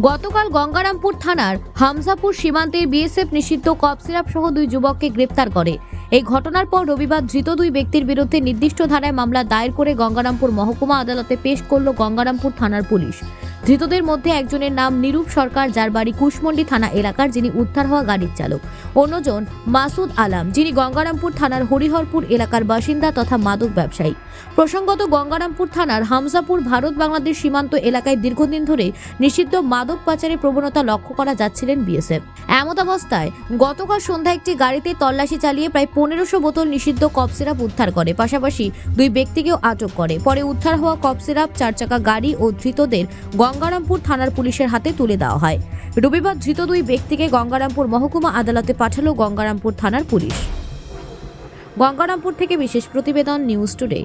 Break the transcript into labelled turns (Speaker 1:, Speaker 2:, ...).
Speaker 1: গতকাল গঙ্গারামপুর থানার হামজাপুর সীমান্তে বিএসএফ নিষিদ্ধ কপ সিরাপ সহ দুই যুবককে গ্রেপ্তার করে। এই ঘটনার পর রবিবার ধৃত দুই ব্যক্তির বিরুদ্ধে নির্দিষ্ট ধারায় মামলা দায়ের করে গঙ্গারামপুর মহকুমা আদালতে পেশ করল গঙ্গারামপুর থানার পুলিশ। ধৃতদের মধ্যে একজনের নাম নিরূপ সরকার, যার বাড়ি কুশমন্ডি থানা এলাকার, যিনি উদ্ধার হওয়া গাড়ির চালক। অন্যজন মাসুদ আলাম, যিনি গঙ্গারামপুর থানার হরিহরপুর এলাকার বাসিন্দা তথা মাদক ব্যবসায়ী। প্রসঙ্গত, গঙ্গারামপুর থানার হামজাপুর ভারত বাংলাদেশ সীমান্ত এলাকায় দীর্ঘদিন ধরে নিষিদ্ধ মাদক পাচারের প্রবণতা লক্ষ্য করা যাচ্ছিলেন বিএসএফ। এমত অবস্থায় গতকাল সন্ধ্যা একটি গাড়িতে তল্লাশি চালিয়ে প্রায় পনেরোশো বোতল নিষিদ্ধ কপ সিরাপ উদ্ধার করে। পাশাপাশি দুই ব্যক্তিকেও আটক করে। পরে উদ্ধার হওয়া কপ সিরাপ চার চাকা গাড়ি ও ধৃতদের গঙ্গারামপুর থানার পুলিশের হাতে তুলে দেওয়া হয়। রবিবার ধৃত দুই ব্যক্তিকে গঙ্গারামপুর মহকুমা আদালতে পাঠালো গঙ্গারামপুর থানার পুলিশ। গঙ্গারামপুর থেকে বিশেষ প্রতিবেদন নিউজ টুডে।